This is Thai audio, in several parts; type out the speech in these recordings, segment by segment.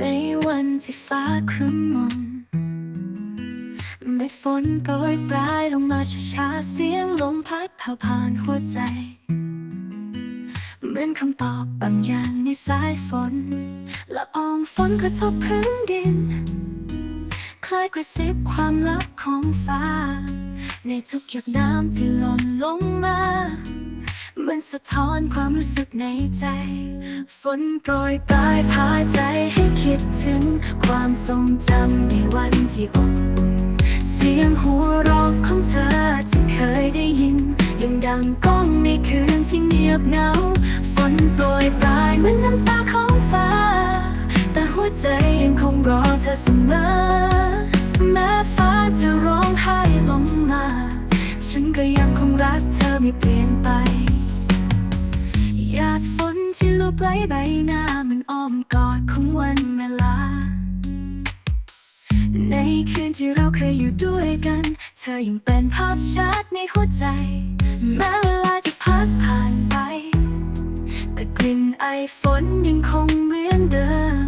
ในวันที่ฟ้าครึ้มมนไม่ฝนโปรยปลายลงมาช้าๆเสียงลมพัดเผาผ่านหัวใจ เหมือนคำตอบบางอย่างในสายฝนละอองฝนกระทบพื้นดิน คล้ายกระซิบความลับของฟ้า ในทุกหยดน้ำที่หล่นลงมา มันสะท้อนความรู้สึกในใจ ฝนโปรยปลายพาใจให้คิดถึง ความทรงจำในวันที่อบอุ่น เสียงหัวเราะของเธอที่เคยได้ยิน ยังดังก้องในคืนที่เงียบเหงา ฝนโปรยปลายเหมือนน้ำตาของฟ้า แต่หัวใจยังคงรอเธอเสมอ แม้ฟ้าจะร้องไห้ลงมา ฉันก็ยังคงรักเธอไม่เปลี่ยนไป ที่ลูบไหลใบหน้ามันอ้อมกอดของวันเวลา ในคืนที่เราเคยอยู่ด้วยกัน เธอยังเป็นภาพชัดในหัวใจ แม้เวลาจะพัดผ่านไป แต่กลิ่นไอฝนยังคงเหมือนเดิม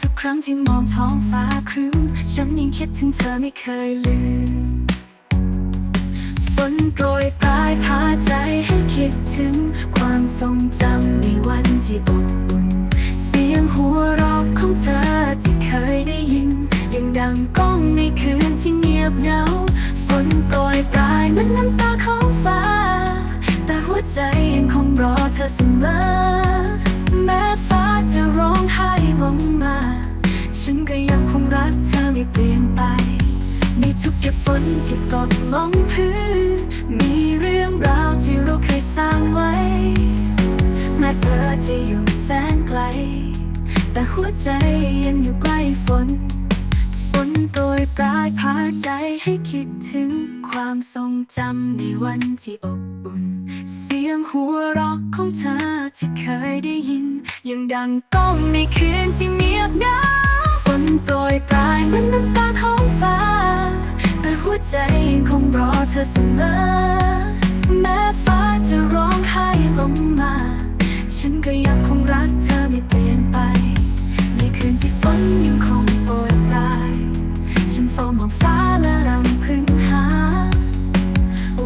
ทุกครั้งที่มองท้องฟ้าครึ้ม ฉันยังคิดถึงเธอไม่เคยลืม ฝนโปรยปลายพาใจ ให้คิดถึงความทรงจำในวันที่อบอุ่น เสียงหัวเราะของเธอที่เคยได้ยิน ยังดังก้องในคืนที่เงียบเหงา ฝนโปรยปลายเหมันน้ำตาของฟ้า แต่หัวใจยังคงรอเธอเสมอ แม้ฟ้าจะร้องไห้ลงมา ฉันก็ยังคงรักเธอไม่เปลี่ยนไป ในทุกหยดฝนที่ตกลงพื้น สร้างไว้แม้เธอจะอยู่แสนไกล แต่หัวใจยังอยู่ใกล้ฝน ฝนโปรยปลายพาใจให้คิดถึงความทรงจำในวันที่อบอุ่น เสียงหัวเราะของเธอที่เคยได้ยิน ยังดังก้องในคืนที่เงียบเหงาฝนโปรยปลายเหมือนน้ำตาของฟ้า แต่หัวใจยังคงรอเธอเสมอ ยังคงโปรยปลาย ฉันเฝ้ามองฟ้าและรำพึงหา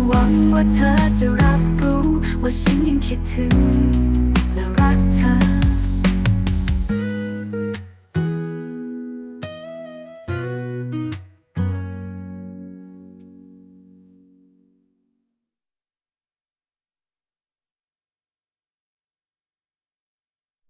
หวังว่าเธอจะรับรู้ว่าฉันยังคิดถึง